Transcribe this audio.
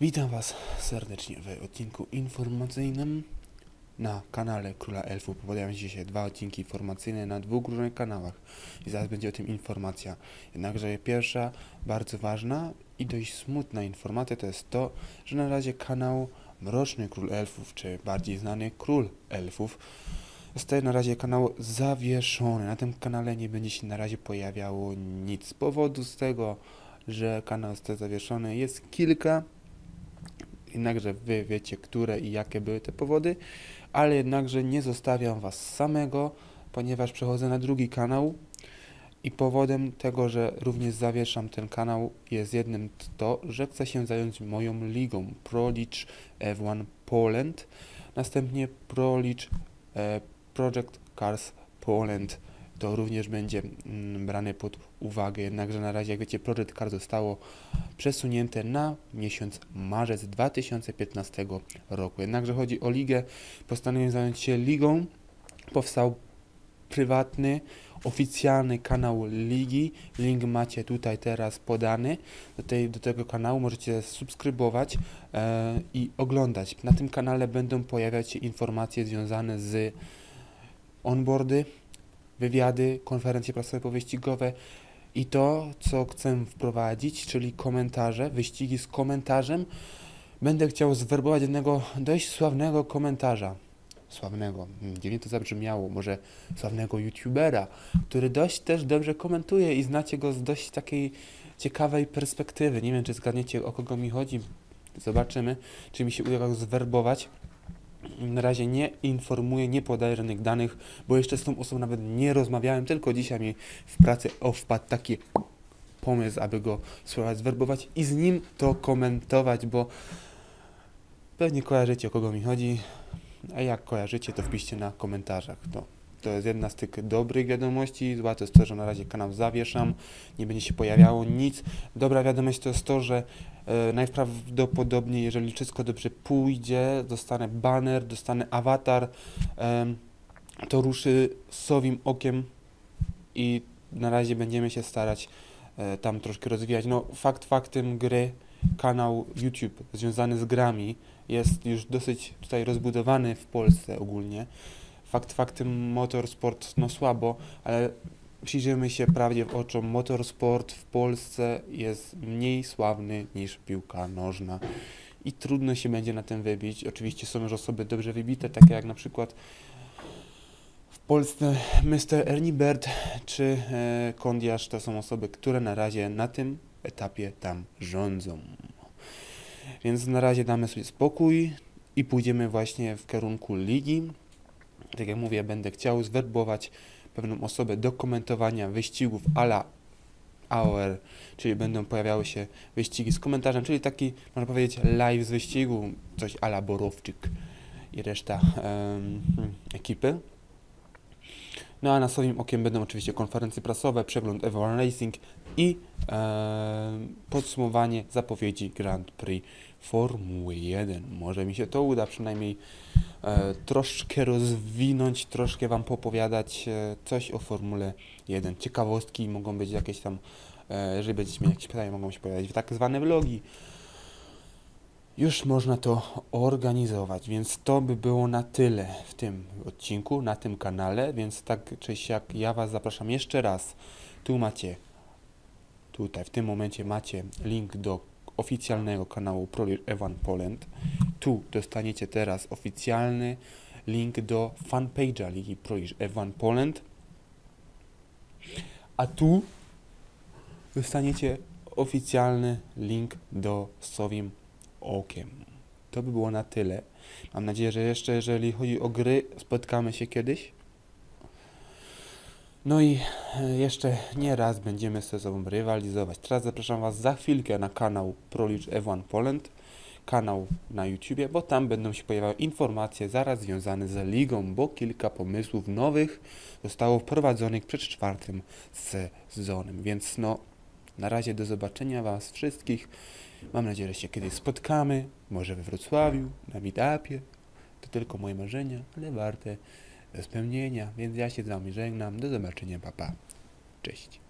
Witam Was serdecznie w odcinku informacyjnym na kanale Króla Elfów. Pojawiają się dzisiaj dwa odcinki informacyjne na dwóch różnych kanałach i zaraz będzie o tym informacja. Jednakże pierwsza, bardzo ważna i dość smutna informacja to jest to, że na razie kanał Mroczny Król Elfów, czy bardziej znany Król Elfów, jest na razie kanał zawieszony. Na tym kanale nie będzie się na razie pojawiało nic. Z powodu z tego, że kanał jest zawieszony jest kilka jednakże wy wiecie, które i jakie były te powody, ale jednakże nie zostawiam was samego, ponieważ przechodzę na drugi kanał i powodem tego, że również zawieszam ten kanał jest jednym to, że chcę się zająć moją ligą Pro League F1 Poland, następnie Pro League e, Project Cars Poland to również będzie mm, brane pod uwagę. Jednakże na razie, jak wiecie, Project Car zostało przesunięte na miesiąc marzec 2015 roku. Jednakże chodzi o ligę, postanowiłem zająć się ligą. Powstał prywatny, oficjalny kanał ligi. Link macie tutaj teraz podany. Do, tej, do tego kanału możecie subskrybować e, i oglądać. Na tym kanale będą pojawiać się informacje związane z onboardy, wywiady, konferencje prasowe powyścigowe i to, co chcę wprowadzić, czyli komentarze, wyścigi z komentarzem. Będę chciał zwerbować jednego dość sławnego komentarza. Sławnego, hmm, dziwnie to zabrzmiało, może sławnego youtubera, który dość też dobrze komentuje i znacie go z dość takiej ciekawej perspektywy. Nie wiem, czy zgadniecie, o kogo mi chodzi. Zobaczymy, czy mi się uda go zwerbować na razie nie informuję, nie podaję żadnych danych, bo jeszcze z tą osobą nawet nie rozmawiałem, tylko dzisiaj mi w pracy wpadł taki pomysł, aby go spróbować zwerbować i z nim to komentować, bo pewnie kojarzycie o kogo mi chodzi, a jak kojarzycie to wpiszcie na komentarzach. To to jest jedna z tych dobrych wiadomości. Zła to jest to, że na razie kanał zawieszam, nie będzie się pojawiało nic. Dobra wiadomość to jest to, że e, najprawdopodobniej, jeżeli wszystko dobrze pójdzie, dostanę banner, dostanę awatar, e, to ruszy sowim okiem i na razie będziemy się starać e, tam troszkę rozwijać. No fakt faktem gry, kanał YouTube związany z grami jest już dosyć tutaj rozbudowany w Polsce ogólnie. Fakt faktem motorsport no słabo, ale przyjrzyjmy się prawdzie w oczy. Motorsport w Polsce jest mniej sławny niż piłka nożna i trudno się będzie na tym wybić. Oczywiście są już osoby dobrze wybite, takie jak na przykład w Polsce Mr. Ernie Bird czy e, to są osoby, które na razie na tym etapie tam rządzą. Więc na razie damy sobie spokój i pójdziemy właśnie w kierunku ligi tak jak mówię, będę chciał zwerbować pewną osobę do komentowania wyścigów ala AOR, czyli będą pojawiały się wyścigi z komentarzem, czyli taki, można powiedzieć, live z wyścigu, coś ala Borowczyk i reszta um, ekipy. No a na swoim okiem będą oczywiście konferencje prasowe, przegląd F1 Racing i e, podsumowanie zapowiedzi Grand Prix Formuły 1. Może mi się to uda przynajmniej e, troszkę rozwinąć, troszkę Wam popowiadać e, coś o Formule 1. Ciekawostki mogą być jakieś tam, e, jeżeli będziecie mieli jakieś pytania, mogą się pojawiać w tak zwane vlogi. Już można to organizować, więc to by było na tyle w tym odcinku, na tym kanale, więc tak czy siak ja Was zapraszam jeszcze raz. Tu macie, tutaj w tym momencie macie link do oficjalnego kanału ProLeague Evan Poland. Tu dostaniecie teraz oficjalny link do fanpage'a Ligi ProLeague Evan Poland. A tu dostaniecie oficjalny link do Sowim Okiem. To by było na tyle. Mam nadzieję, że jeszcze jeżeli chodzi o gry, spotkamy się kiedyś. No i e, jeszcze nie raz będziemy ze sobą rywalizować. Teraz zapraszam Was za chwilkę na kanał ProLeague F1 Poland, kanał na YouTubie, bo tam będą się pojawiały informacje zaraz związane z ligą, bo kilka pomysłów nowych zostało wprowadzonych przed czwartym sezonem. Więc no, na razie do zobaczenia Was wszystkich. Mam nadzieję, że się kiedyś spotkamy, może we Wrocławiu, na meetupie. To tylko moje marzenia, ale warte spełnienia. Więc ja się z Wami żegnam. Do zobaczenia, papa. Cześć.